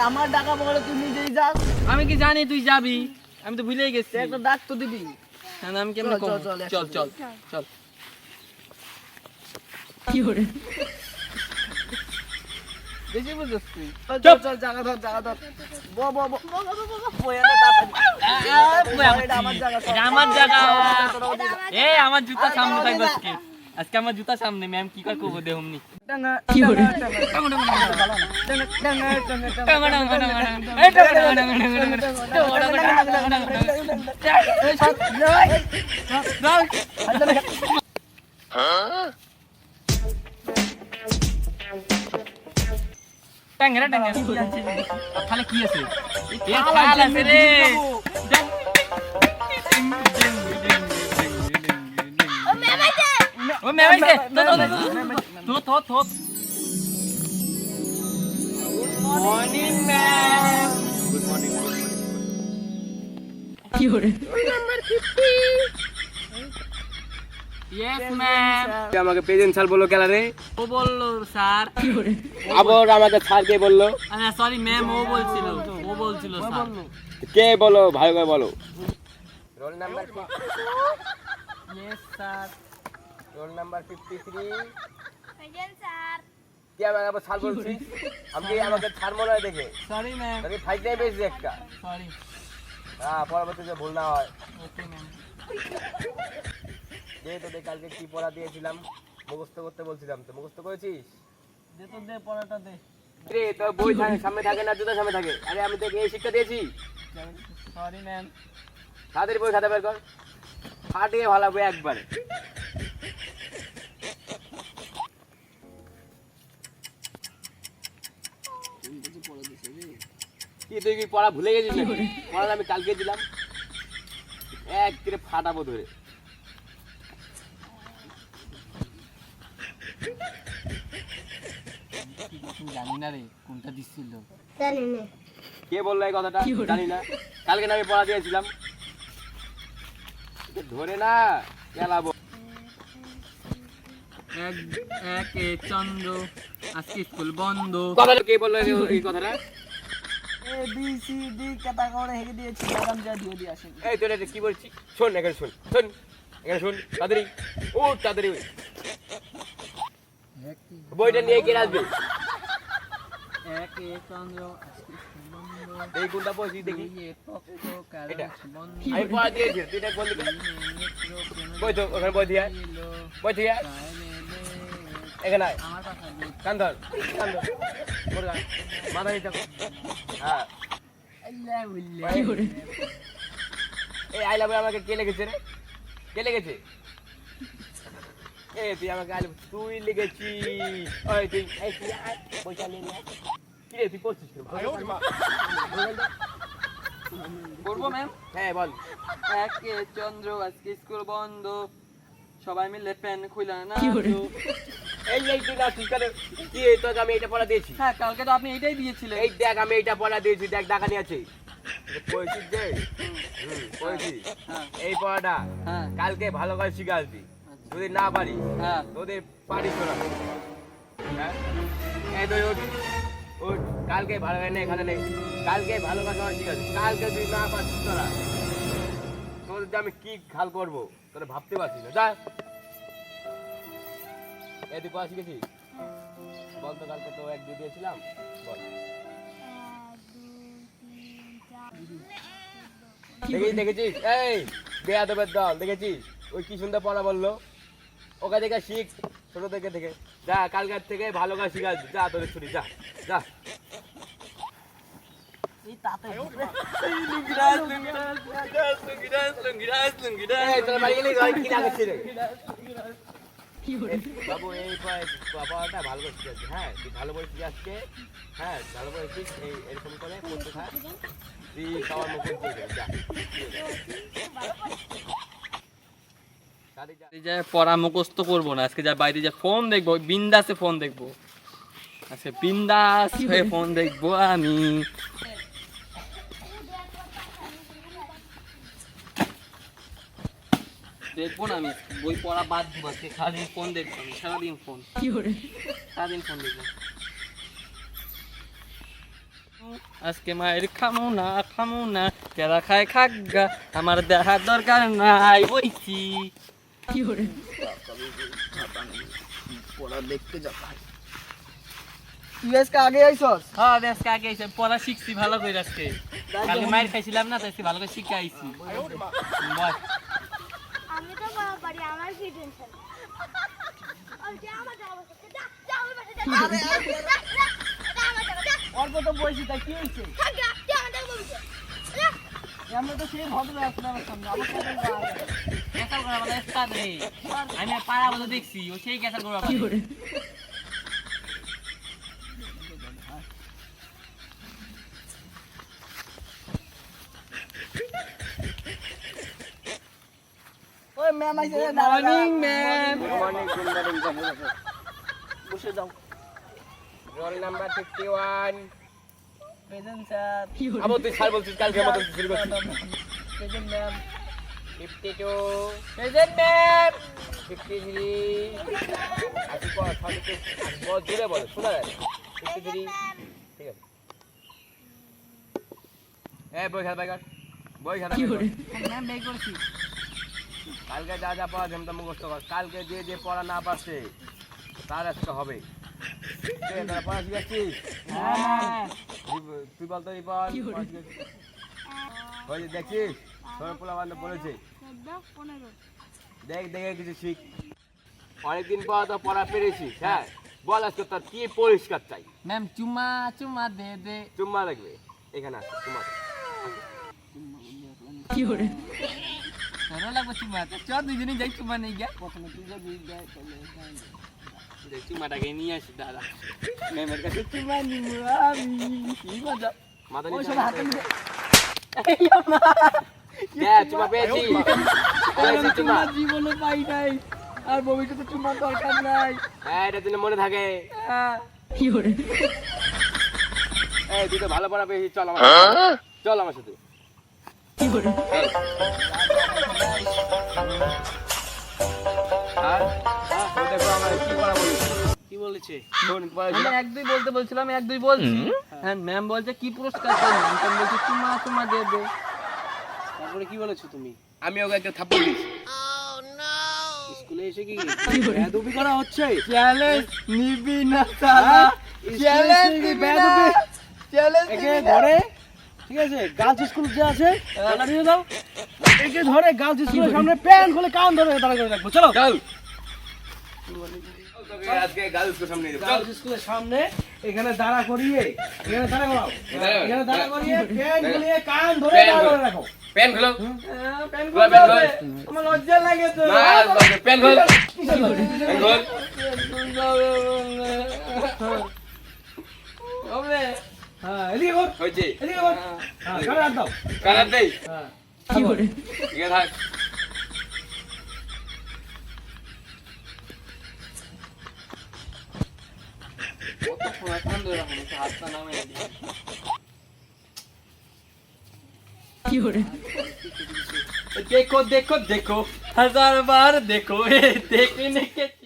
আমার ডাকা তুই নিজেই যাস আমি কি জানি তুই যাবি আমি তো ভুলেই গেছি একটা ডাক তো দিবি হ্যাঁ, আমি কেমন চল, চল, চল, চল। চল চল বেশি বুঝছিস তুই চল চল জায়গা ধর জায়গা ধর ব ব ব বয়ে নে তাড়াতাড়ি আমার জায়গা আমার জায়গা এ আমার জুতা সামনে থাকবে আজকে আমার জুতা সামনে ম্যাম কি করে করব দেহ অমনি? টাঙ্গা কি করে টাঙ্গা টাঙ্গা টাঙ্গা ট্যাংরা ট্যাংরা তাহলে কি খাল আছে রে। আইছে তো তো তো morning ma'am good morning yes ma'am আমাকে প্রেজেন্ট স্যার বলল গ্যালারে ও বলল স্যার। আবার আমাকে স্যার কে বলল? সরি ম্যাম ও বলছিল। ও বলছিল স্যার। কে বলো? ভালো করে বলো? Roll number yes sir roll number fifty three আবার আমি আমাকে স্যার মনে হয় দেখে। সরি ম্যাম আমি ফাইভ টাইম পেয়েছি একটা। সরি হ্যাঁ পরবর্তীতে ভুল না হয়। ওকে ম্যাম যে তোদের কালকে কি পড়া দিয়েছিলাম মুখস্থ করতে বলছিলাম তো। মুখস্থ করেছিস? দে তো দে পড়াটা দে। রে তোর বই থাকে সামনে থাকে না জুতো সামনে থাকে। আরে আমি তোকে এই শিক্ষা দিয়েছি। সরি ম্যাম তাড়াতাড়ি বই খাতা বের কর। ফাটিয়ে ভালাবো একবারে। কি তুই কি পড়া ভুলে গেছিস পড়া আমি কালকে দিলাম। এক তীরে ফাটাবো ধরে। জানি না রে কোনটা দিছিল জানি না কে বলল এই কথাটা? জানি না কালকে না আমি পড়া দিয়েছিলাম। ধরে না গেলাবো এক এক চন্দ্র আজকে স্কুল বন্ধ। কথাটা কে বলল এই কথাটা? কি বলছি? শোন, এখানে শোন শোন, এখানে শোন, তাড়াতাড়ি ও তাড়াতাড়ি বইটা নিয়ে কে আসবে? এই কোনটা পড়ছি দেখি। বই তো, ওখানে বই দিয়ে বই দিয়ে। এখানে আয়। আমার কথা বল কান ধর কান ধর মোর গান। মাথা কর। হ্যাঁ। এই আই লাভ আমাকে কে লিখেছে রে? কে লিখেছে? এ তুই আমাকে আই তুই লিখেছিস। ওই তুই এই তুই বইটা নিয়ে কি রে তুই? ভালো করব ম্যাম হ্যাঁ বল। এক চন্দ্র আজকে স্কুল বন্ধ। সবাই মিলে প্যান খুলে না এই তুই কি এই তোকে আমি এটা পড়া দিয়েছি। হ্যাঁ কালকে তো আপনি এটাই দিয়েছিলেন। এই দেখ আমি এটা পড়া দিয়েছি দেখ ডাকানি আছে। যে? হুম হ্যাঁ। এই পড়াটা হ্যাঁ। কালকে ভালো করে শিখে আসবি যদি না পারি হ্যাঁ। তোদের পারিস না হ্যাঁ? এই তুই ওঠ ওঠ কালকে ভালো হয় না এখানে নেই কালকে ভালো আমার শিখে কালকে তুই না পারছিস তোরা। তোদের আমি কি খাল করব তোরা ভাবতে পারছিস না। যা। এই তুই পড়া শিখেছিস বল কালকে তো এক দুই দিয়েছিলাম বল দেখেছিস দেখেছিস এই বেয়াদবের দল দেখেছিস ওই কি সুন্দর পড়া বলল ওকে দেখে শিখ ছোট থেকে থেকে যা কালকার থেকে ভালো কাজ শিখা যা তোদের ছুটি যা যা রে? বাবু, এই ভালো করে শিখে হ্যাঁ তুই ভালো করে শিখে আসছে হ্যাঁ ভালো করে শিখ এই এরকম করে পড়তে থাক। তুই সবার মুখে দিয়ে যা। পড়া মুখস্থ করব না। আজকে যা বাইরে যা ফোন দেখব, বিন্দাসে ফোন দেখব। আজকে বিন্দাস হয়ে ফোন দেখব আমি। দেখব না আমি। বই পড়া বাদ দিব আজকে সারাদিন ফোন দেখব আমি সারাদিন ফোন। সারাদিন ফোন দেখব। আজকে মায়ের খামু না খামু না কেরা খায় খাগা আমার দেখার দরকার নাই বইছি। পড়া দেখতে তুই আজকে আগে আইছস? হ্যাঁ আজকে আগে এসে পড়া শিখছি ভালো করে আজকে। কালকে মায়ের খাইছিলাম না তো ভালো করে শিখে আইছি। আমার কি টেনশন অল্প তো বয়সী তাই কি হয়েছে? আমার তো সেই ভদ্র আপনার সামনে। আমার সাথে আমি আর পাড়া বলে দেখছি ও সেই গেছে করা বলে ওই ম্যাম আইছে morning ma'am morning good morning বসে যাও। Roll number fifty one present sir আবার তুই ছাড় বলছিস কালকে মতন শুরু করছিস। Present ma'am fifty two present ma'am fifty three আশি পর সঠিক বল জুড়ে বল শোনা যায় ফিফটি থ্রি ঠিক আছে। এ বই খাতা বাইকার বই খাতা। ম্যাম বের করছি। কালকে যা যা পড়া যেমন মুখস্থ কর। কালকে যে যে পড়া না পারছে তার একটা হবে। ঠিক পড়া শিখাচ্ছিস হ্যাঁ। তুই- পড়া? ওই দেখছিস তোর পোলা বান্ধব বলেছে। দেখ দেখে কিছু শিখ। অনেকদিন পর তো পড়া পেরেছিস হ্যাঁ? বল আজকে তোর কি পরিষ্কার চাই? ম্যাম চুমা চুমা দে দে। চুম্মা লাগবে। এখানে আছে চুম্মা দে। তোরও লাগবে চুমা তো চল দুজনেই যাই চুমা নেই গা প্রথমে তুই যাবি চুমাটাকে নিয়ে আসি দাদা ম্যামের কাছে চুমা নিবো আমি কি মজা মাথা ওই সব হাতে নিয়ে হ্যাঁ পেয়েছি জীবনে পাই নাই আর ভবিষ্যতে চুমার দরকার নাই হ্যাঁ এটা যেন মনে থাকে হ্যাঁ এই তুই তো ভালো পড়া পেয়েছিস চল আমার চল আমার সাথে চল। আর বলেছে। আমি এক দুই বলতে বলছিলাম এক দুই বলছি। হ্যাঁ ম্যাম বলছে কি পুরস্কার ম্যাম বলছে চুমা চুমা দে দে। তারপরে কি বলেছ তুমি? আমি ওকে একটা থাপ্পড় দিয়েছি। স্কুলে এসে কি বেয়াদবি করা হচ্ছে? চ্যালেঞ্জ নিবি না হ্যাঁ? চ্যালেঞ্জ স্কুলে এসে কি নিবি না। চ্যালেঞ্জ একে ধরে ঠিক আছে গার্লস স্কুল যে আছে তালা দিয়ে দাও। একে ধরে গার্লস স্কুলের সামনে প্যান খুলে কান ধরে দাঁড়া করে রাখব। চলো। চল। আজকে গার্লস স্কুল সামনে গার্লস স্কুলের সামনে এখানে দাঁড়া করিয়ে এখানে দাঁড়া করাও। এখানে দাঁড়া করিয়ে প্যান খুলিয়ে কান ধরে দাঁড়া করে রাখো। খোলো। হ্যাঁ, প্যান খোলা প্যান হবে। আমার লজ্জা লাগে তো। না পেন খোল? পেন খোল। হবে। হ্যাঁ এদিকে কর হয়েছে। এদিকে কর হ্যাঁ। কানে দাও। কানার দেই। হ্যাঁ। ঠিক আছে থাক। देखो देखो देखो हज़ार बार देखो देखने के